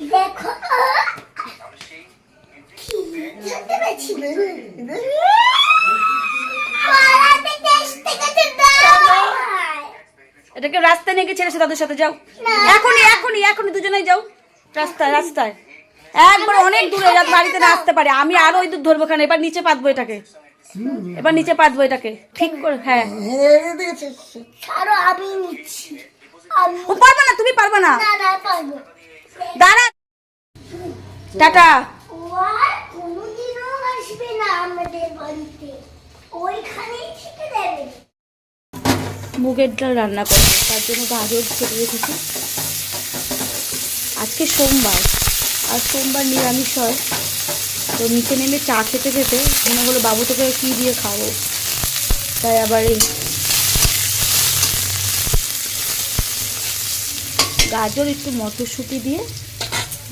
দেখো। এটাকে রাস্তায় নিয়ে গিয়ে ছেড়েছে তাদের সাথে যাও। এখনই এখনই এখনই দুজনেই যাও। রাস্তায় রাস্তায়। একবার অনেক দূরে যাতে বাড়িতে না আসতে পারে। আমি আরও ওই দূর ধরবো কেন? এবার নিচে পাতবো এটাকে। এবার নিচে পাতবো এটাকে। ঠিক করে হ্যাঁ। আমি পারবে না তুমি পারবে না পারব। দাঁড়া। টাটা। ও আর কোনোদিনও আসবে না আমাদের বাড়িতে। ওইখানেই থেকে দেবে মুগের ডাল রান্না করব তার জন্য গাজর কেটে রেখেছি আজকে সোমবার আর সোমবার নিরামিষ হয়। তো নিচে নেমে চা খেতে খেতে মনে হলো বাবু তোকে কী দিয়ে খাব তাই আবার এই গাজর একটু মটরশুঁটি দিয়ে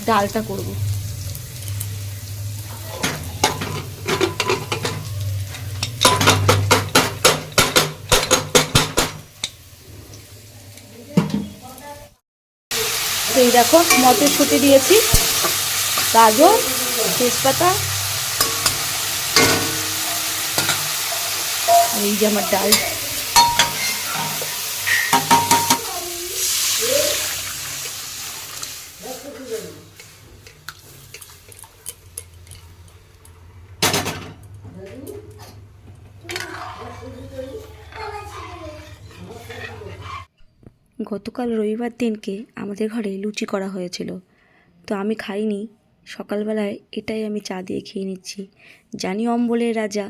ডালটা করব। এই দেখো মটরশুঁটি দিয়েছি, গাজর, তেজপাতা এই যে আমার ডাল। গতকাল রবিবার দিনকে আমাদের ঘরে লুচি করা হয়েছিল। তো আমি খাইনি। সকালবেলায় এটাই আমি চা দিয়ে খেয়ে নিচ্ছি। জানি অম্বলের রাজা,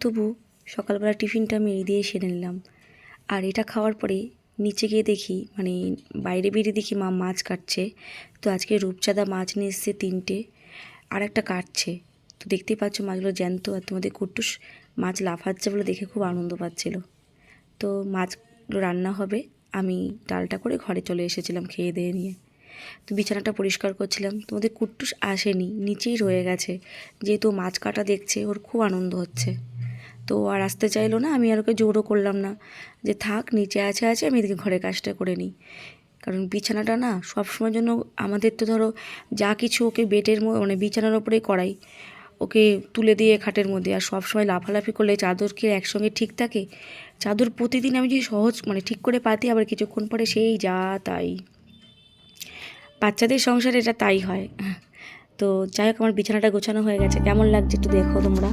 তবু সকালবেলা টিফিনটা আমি এই দিয়ে সেরে নিলাম। আর এটা খাওয়ার পরে নিচে গিয়ে দেখি মানে বাইরে বেরিয়ে দেখি মা মাছ কাটছে। তো আজকে রূপচাঁদা মাছ নিয়ে এসছে তিনটে, আর একটা কাটছে। তো দেখতেই পাচ্ছ মাছগুলো জ্যান্ত আর তোমাদের কুট্টুস মাছ লাফাচ্ছে বলে দেখে খুব আনন্দ পাচ্ছিল। তো মাছগুলো রান্না হবে। আমি ডালটা করে ঘরে চলে এসেছিলাম খেয়ে দিয়ে নিয়ে। তো বিছানাটা পরিষ্কার করছিলাম। তোমাদের কুট্টুস আসেনি, নিচেই রয়ে গেছে। যেহেতু মাছ কাটা দেখছে, ওর খুব আনন্দ হচ্ছে। তো আর আসতে চাইলো না, আমি আর ওকে জোরও করলাম না। যে থাক, নিচে আছে আছে, আমি এদিকে ঘরে কাজটা করে নিই। কারণ বিছানাটা না, সবসময়ের জন্য আমাদের তো ধরো যা কিছু ওকে বেটের মানে বিছানার ওপরেই করাই। ওকে তুলে দিয়ে খাটের মধ্যে। আর সবসময় লাফালাফি করলে চাদর কি একসঙ্গে ঠিক থাকে। চাদর প্রতিদিন আমি যদি সহজ মানে ঠিক করে পাতি, আবার কিছুক্ষণ পরে সেই যা তাই। বাচ্চাদের সংসারে এটা তাই হয়। তো যাই হোক, আমার বিছানাটা গোছানো হয়ে গেছে। কেমন লাগছে একটু দেখো তোমরা।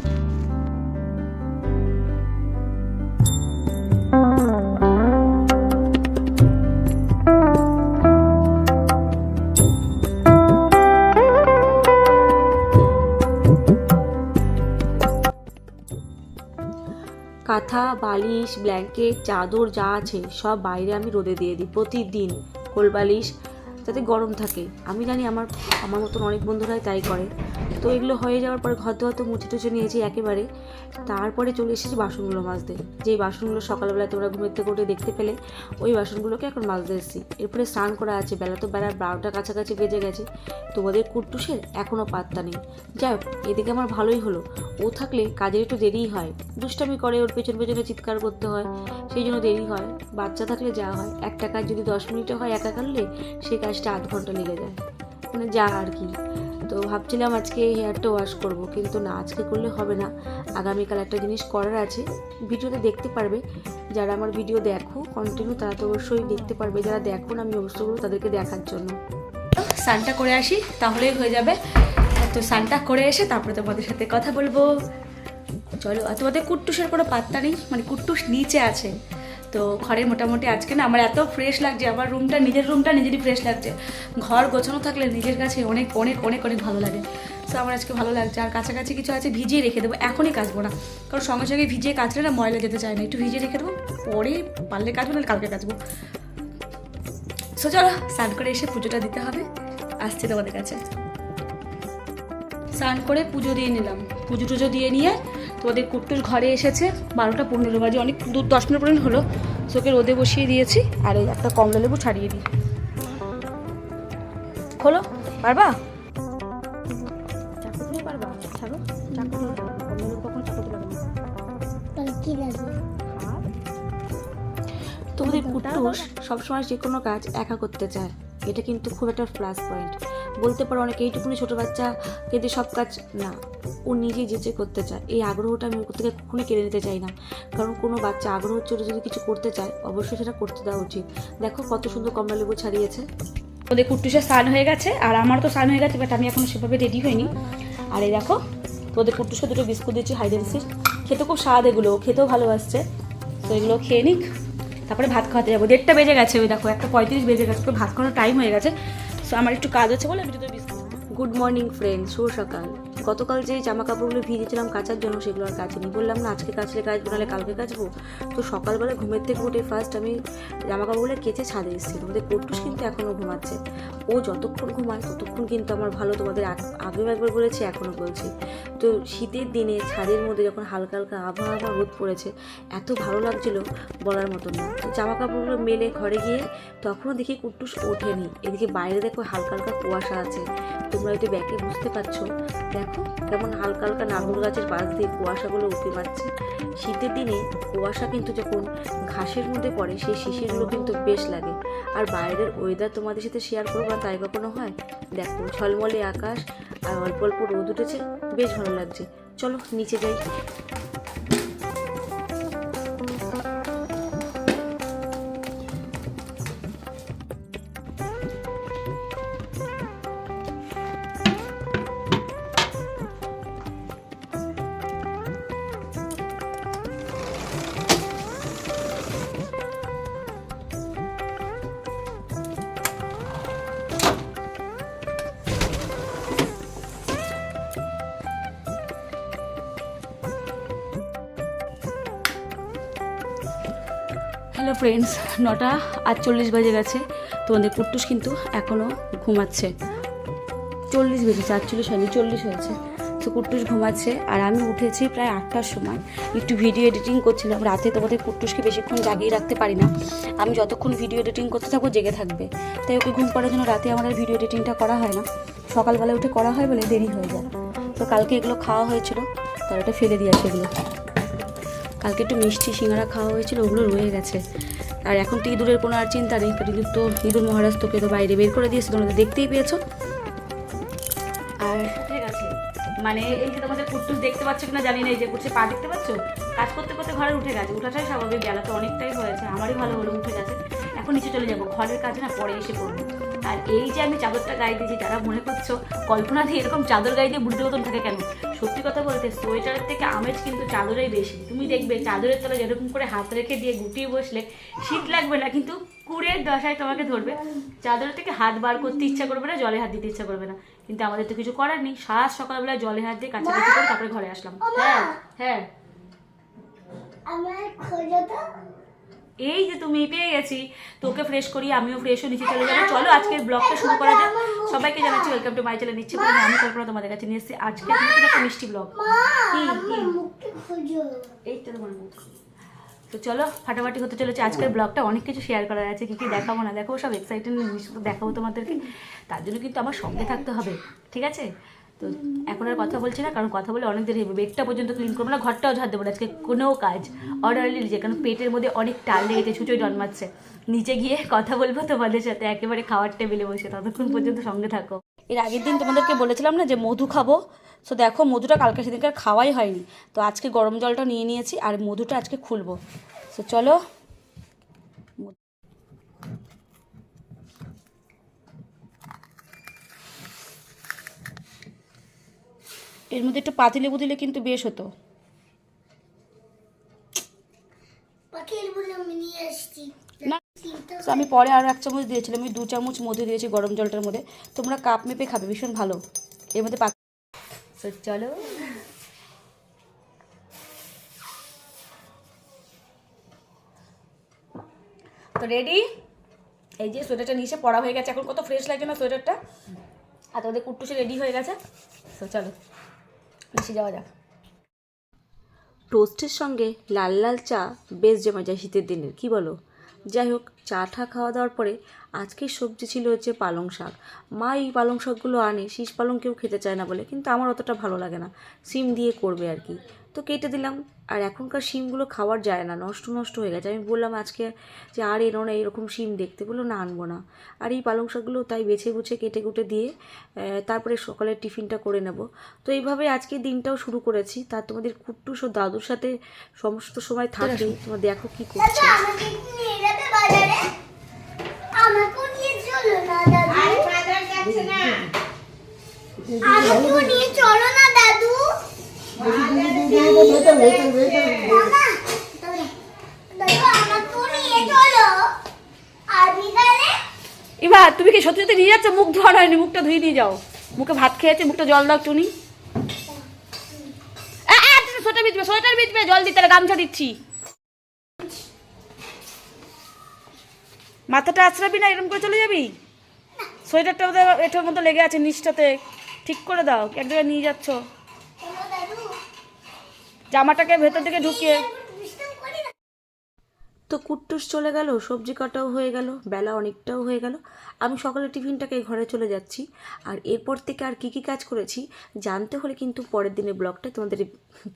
কাঁথা বালিশ ব্ল্যাঙ্কেট চাদর যা আছে সব বাইরে আমি রোদে দিয়ে দিই প্রতিদিন। কোল বালিশ যাতে গরম থাকে। আমি জানি আমার আমার মতন অনেক বন্ধুরাই তাই করে। তো এগুলো হয়ে যাওয়ার পরে ঘর হয়তো মুছে টুছে নিয়েছি একেবারে। তারপরে চলে এসেছি বাসনগুলো মাজতে। যেই বাসনগুলো সকালবেলায় তোমরা ঘুমের থেকে উঠে দেখতে পেলে, ওই বাসনগুলোকে এখন মাজতে এসেছি। এরপরে স্নান করা আছে, বেলা তো বেলার বারোটা কাছাকাছি বেজে গেছে। তোমাদের কুট্টুসের এখনও পাত্তা নেই। যাই হোক, এদিকে আমার ভালোই হলো। ও থাকলে কাজের একটু দেরিই হয়। দুষ্টামি করে, ওর পেছন পেছনে চিৎকার করতে হয়। সেই জন্য দেরি হয়। বাচ্চা থাকলে যা হয়। একটা কাজ যদি দশ মিনিটে হয় একা করলে সেই কাজটা আধ ঘণ্টা লেগে যায়। মানে যা আর কি। তো ভাবছিলাম আজকে হেয়ারটা ওয়াশ করব, কিন্তু না, আজকে করলে হবে না। আগামীকাল একটা জিনিস করার আছে। ভিডিওতে দেখতে পারবে। যারা আমার ভিডিও দেখো কন্টিনিউ তারা তো অবশ্যই দেখতে পারবে। যারা দেখো না, আমি অবশ্যই করব তাদেরকে দেখার জন্য। স্নানটা করে আসি, তাহলেই হয়ে যাবে। তো স্নানটা করে এসে তারপরে তোমাদের সাথে কথা বলব। চলো, আর তোমাদের কুট্টুসের কোনো পাত্তা নেই? মানে কুট্টুস নিচে আছে। তো ঘরে মোটামুটি আজকে না আমার এত ফ্রেশ লাগছে আমার রুমটা নিজের রুমটা নিজেরই ফ্রেশ লাগছে। ঘর গোছানো থাকলে নিজের কাছে অনেক অনেক অনেক অনেক ভালো লাগে। তো আমার আজকে ভালো লাগছে। আর কাছাকাছি কিছু আছে, ভিজিয়ে রেখে দেবো। এখনই কাচবো না। কারণ সঙ্গে সঙ্গে ভিজিয়ে কাচলে না ময়লা যেতে চায় না। একটু ভিজিয়ে রেখে দেবো, পরে পারলে কাচবো না কালকে কাচবো। সো চলো, স্নান করে এসে পুজোটা দিতে হবে। আসছে তোমাদের কাছে। স্নান করে পুজো দিয়ে নিলাম। পুজো টুজো দিয়ে নিয়ে তোমাদের কুট্টুর ঘরে এসেছে। বারোটা পনেরো বাজে অনেক দু দশ মিনিট পর্যন্ত হলো। চোখে রোদে বসিয়ে দিয়েছি আর এই একটা কমলা লেবু ছাড়িয়ে দিই। খোলো পারবা? ছাড়ো তোমাদের কুট্টুস সবসময় যে কোনো কাজ একা করতে চায়। এটা কিন্তু খুব একটা প্লাস পয়েন্ট বলতে পারো অনেকে, এইটুকুনি ছোটো বাচ্চা কিন্তু সব কাজ না, ও নিজে যেচে করতে চায়। এই আগ্রহটা আমি ওর থেকে কখনোই কেড়ে নিতে চাই না। কারণ কোনো বাচ্চা আগ্রহ চলে যদি কিছু করতে চায়, অবশ্যই সেটা করতে দেওয়া উচিত। দেখো কত সুন্দর কমলা লেবু ছাড়িয়েছে। ওদের কুট্টুসের স্নান হয়ে গেছে, আর আমার তো স্নান হয়ে গেছে বাট আমি এখনও সেভাবে রেডি হইনি আর এই দেখো তোদের কুট্টুসকে দুটো বিস্কুট দিচ্ছি হাইডেন্সির খেতে খুব স্বাদ এগুলো খেতেও ভালোবাসছে। তো এগুলো খেয়ে নিক। তারপরে ভাত খাওয়াতে যাব। দেড়টা বেজে গেছে, ওই দেখো, একটা পঁয়ত্রিশ বেজে গেছে ভাত খাওয়ানোর টাইম হয়ে গেছে। তো আমার একটু কাজ আছে বলে আমি গুড মর্নিং ফ্রেন্ড শুভ সকাল। গতকাল যে জামা কাপড়গুলো ভিজেছিলাম কাচার জন্য সেগুলো আর কাচিনি। বললাম, না, আজকে কাচলে কাচবো নাহলে কালকে কাচবো। তো সকালবেলা ঘুমের থেকে উঠে ফার্স্ট আমি জামা কাপড়গুলো কেচে ছাদে এসেছি তোমাদের কুট্টুস কিন্তু এখনও ঘুমাচ্ছে। ও যতক্ষণ ঘুমায়, ততক্ষণ কিন্তু আমার ভালো তোমাদের আগ- আগেও একবার বলেছি এখনও বলছি। তো শীতের দিনে ছাদের মধ্যে যখন হালকা হালকা আবহাওয়া আবহাওয়া রোদ পড়েছে, এত ভালো লাগছিল বলার মতন না। তো জামা কাপড়গুলো মেলে ঘরে গিয়ে তখনও দেখি কুট্টুস ওঠেনি। এদিকে বাইরে দেখো হালকা হালকা কুয়াশা আছে। তোমরা হয়তো ব্যাকে বুঝতে পারছ। দেখো কেমন হালকা হালকা নারকেল গাছের পাশ দিয়ে কুয়াশাগুলো উঠে পাচ্ছে শীতের দিনে কুয়াশা কিন্তু যখন ঘাসের মধ্যে পড়ে, সেই শিশিরগুলো কিন্তু বেশ লাগে। আর বাইরের ওয়েদার তোমাদের সাথে শেয়ার করব না, তাই কখনো হয়? দেখো ঝলমলে আকাশ আর অল্প অল্প রোদ উঠেছে, বেশ ভালো লাগছে। চলো নিচে যাই। ফ্রেন্ডস নটা আটচল্লিশ বাজে গেছে। তোমাদের কুট্টুস কিন্তু এখনও ঘুমাচ্ছে। চল্লিশ বেজেছে আটচল্লিশ হয়নি, চল্লিশ হয়েছে। তো কুট্টুস ঘুমাচ্ছে আর আমি উঠেছি প্রায় আটটার সময়। একটু ভিডিও এডিটিং করছিলাম। রাতে তোমাদের কুট্টুসকে বেশিক্ষণ জাগিয়ে রাখতে পারি না। আমি যতক্ষণ ভিডিও এডিটিং করতে থাকব জেগে থাকবে। তাই ওকে ঘুম পাড়ার জন্য রাতে আমার ভিডিও এডিটিংটা করা হয় না। সকালবেলা উঠে করা হয় বলে দেরি হয়ে যায়। তো কালকে এগুলো খাওয়া হয়েছিল। তার ওটা ফেলে দিয়ে আসে এগুলো। কালকে একটু মিষ্টি সিঙ্গারা খাওয়া হয়েছিল, ওগুলো রয়ে গেছে। আর এখন তো ইঁদুরের কোনো আর চিন্তা নেই কারণ ইঁদুর তো ইঁদুর মহারাজ তোকে তো বাইরে বের করে দিয়েছে, তোমরা দেখতেই পেয়েছ। আর ঠিক আছে মানে এই যে তোমাদের কুট্টুস দেখতে পাচ্ছ কিনা জানি না, এই যে করছে পা দেখতে পাচ্ছ? কাজ করতে করতে ঘরে উঠে গেছে, উঠাটাই স্বাভাবিক, বেলা তো অনেকটাই হয়েছে, আমারই ভালো হলো, উঠে গেছে। এখন নিচে চলে যাব, ঘরের কাজে না পরে এসে করব আর এই যে আমি চাদরটা গায়ে দিয়েছি যারা মনে করছ কল্পনা দিয়ে এরকম চাদর গায়ে দিয়ে বুড়ির মতন থাকে কেন? সত্যি কথা বলতে সোয়েটারের থেকে আমেজ কিন্তু চাদরেই বেশি। তুমি দেখবে চাদরের তলায় যেরকম করে হাত রেখে দিয়ে গুটিয়ে বসলে শীত লাগবে না কিন্তু কুড়ের দশায় তোমাকে ধরবে। চাদরের থেকে হাত বার করতে ইচ্ছা করবে না জলে হাত দিতে ইচ্ছা করবে না। কিন্তু আমাদের তো কিছু করার নেই। সারা সকালবেলা জলে হাত দিয়ে কাছাকাছি করে তারপরে ঘরে আসলাম। হ্যাঁ হ্যাঁ। আমার খোঁজো তো। এই যে তুমি পেয়ে গেছি তোকে ফ্রেশ করি আমিও ফ্রেশ হয়ে নিচে চলে যাব চলো আজকের ব্লগটা শুরু করা যাক। সবাইকে জানাচ্ছি ওয়েলকাম টু মাই চ্যানেল নিচ্ছে বলে আমি কল্পনা তোমাদের কাছে নিয়ে এসেছি। আজকে একটা মিষ্টি ব্লগ? এই তো তোমার মুখ। তো চলো ফাটাফাটি হতে চলেছে। আজকের ব্লগটা অনেক কিছু শেয়ার করার আছে কি কি দেখাবো না দেখাবো সব এক্সাইটেড জিনিস দেখাবো তোমাদেরকে। তার জন্য কিন্তু আমার সঙ্গে থাকতে হবে ঠিক আছে? তো এখন আর কথা বলছি না, কারণ কথা বলে অনেক দেরি হবে বেডটা পর্যন্ত ক্লিন করব না, ঘরটাও ঝাড় দেবো না, আজকে কোনো কাজ অর্ডারলি নিজে কারণ পেটের মধ্যে অনেক টাল লেগেছে ছুচোই জন্মাচ্ছে। নিচে গিয়ে কথা বলব তোমাদের সাথে, একেবারে খাওয়ার টেবিলে বসে, ততক্ষণ পর্যন্ত সঙ্গে থাকো। এর আগের দিন তোমাদেরকে বলেছিলাম না যে মধু খাব? সো দেখো, মধুটা কালকে সেদিনকার খাওয়াই হয়নি। তো আজকে গরম জলটা নিয়ে নিয়েছি, আর মধুটা আজকে খুলবো। সো চলো এর মধ্যে একটু পাতিলেবু দিলে কিন্তু বেশ হতো। আমি না তো আমি পরে আরও এক চামচ দিয়েছিলাম আমি দু চামচ মধু দিয়েছি গরম জলটার মধ্যে। তোমরা কাপ মেপে খাবে ভীষণ ভালো। এর মধ্যে পাক তো চলো। তো রেডি এই যে সোয়েটারটা নিচে পড়া হয়ে গেছে এখন কত ফ্রেশ লাগছে না সোয়েটারটা? আর তোদের কুট্টুসে রেডি হয়ে গেছে? তো চলো। নিচে যাওয়া যাক। টোস্টের সঙ্গে লাল লাল চা, বেশ জমা যায় শীতের দিনের, কি বলো? যাই হোক চা টা খাওয়া দাওয়ার পরে আজকের সবজি ছিল হচ্ছে পালং শাক। মা এই পালং শাকগুলো আনে শীষ পালং কেউ খেতে চায় না বলে কিন্তু আমার অতটা ভালো লাগে না। সিম দিয়ে করবে আর কি। তো কেটে দিলাম আর এখনকার শিমগুলো খাওয়ার যায় না নষ্ট নষ্ট হয়ে গেছে। আমি বললাম আজকে যে আর এনো না এরকম শিম দেখতে বলল না আনব না। আর এই পালং শাকগুলো তাই বেছে বুছে কেটে কুটে দিয়ে তারপরে সকালের টিফিনটা করে নেব। তো এইভাবে আজকে দিনটাও শুরু করেছি। তার তোমাদের কুট্টুস ও দাদুর সাথে সমস্ত সময় থাকবে তোমরা দেখো কি করছে আমাকে একটু নিয়ে যাবে বাজারে আমাকেও নিয়ে চলো না দাদু। আমাকেও নিয়ে চলো না দাদু। মামা, দাদু আমাকেও নিয়ে চলো। আর বিকালে এবার তুমি কি সত্যি সত্যি নিয়ে যাচ্ছ? মুখ ধোয়া হয়নি মুখটা ধুয়ে দিয়ে যাও। মুখে ভাত খেয়েছে মুখটা জল দাও একটুনি সোয়েটার ভিজবে সোয়েটার ভিজবে। জল দিতে গামছা দিচ্ছি। মাথাটা আছড়াবি না, এরকম করে চলে যাবি? সোয়েটারটা ওদের এটার মতো লেগে আছে নিচটাতে। ঠিক করে দাও, এক জায়গায় নিয়ে যাচ্ছ। জামাটাকে ভেতর দিকে ঢুকিয়ে। তো কুট্টুস চলে গেল, সবজি কাটাও হয়ে গেল, বেলা অনেকটাও হয়ে গেল। আমি সকালে টিফিনটাকে ঘরে চলে যাচ্ছি। আর এরপর থেকে আর কি কি কাজ করেছি, জানতে হলে কিন্তু পরের দিনের ব্লগটা তোমাদের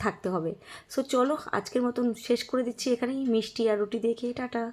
থাকতে হবে। সো চলো, আজকের মতন শেষ করে দিচ্ছি এখানেই। মিষ্টি আর রুটি দিয়ে খেয়ে, টাটা।